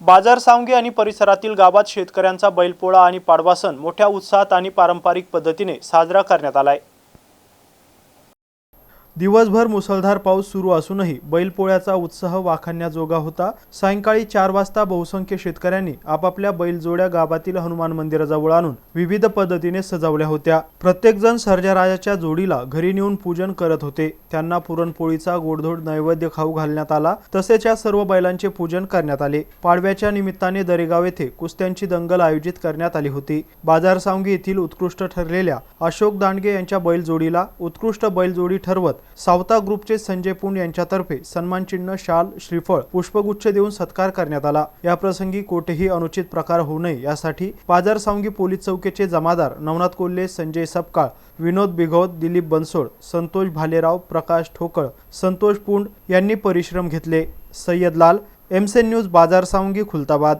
बाजार सांगे आणि परिसरातील गावात शेतकऱ्यांचा बैलपोळा आणि पाडवा सण मोठ्या उत्साहात आणि पारंपरिक पद्धतीने साजरा करण्यात आलाय. दिवसभर मुसळधार पाऊस सुरू असूनही बैलपोळ्याचा उत्साह वाखाणण्याजोगा होता. सायंकाळी चार वाजता बहुसंख्य शेतकऱ्यांनी आपापल्या बैलजोड्या गावातील हनुमान मंदिराजवळ आणून विविध पद्धतीने सजवल्या होत्या. प्रत्येकजण सर्जाराजाच्या जोडीला घरी नेऊन पूजन करत होते. त्यांना पुरणपोळीचा गोडधोड नैवेद्य खाऊ घालण्यात आला. तसेच या सर्व बैलांचे पूजन करण्यात आले. पाडव्याच्या निमित्ताने दरेगाव येथे कुस्त्यांची दंगल आयोजित करण्यात आली होती. बाजारसांगी येथील उत्कृष्ट ठरलेल्या अशोक दांडगे यांच्या बैलजोडीला उत्कृष्ट बैलजोडी ठरवत सावता ग्रुपचे संजय पुंड यांच्यातर्फे सन्मानचिन्ह शाल श्रीफळ पुष्पगुच्छ देऊन सत्कार करण्यात आला. या प्रसंगी कोठेही अनुचित प्रकार होऊ नये यासाठी बाजार सावंगी पोलीस चौकीचे जमादार नवनाथ कोल्हे संजय सपकाळ विनोद बिघौत दिलीप बनसोड संतोष भालेराव प्रकाश ठोकळ संतोष पुंड यांनी परिश्रम घेतले. सय्यद लाल एमसेन न्यूज बाजार सावंगी खुलताबाद.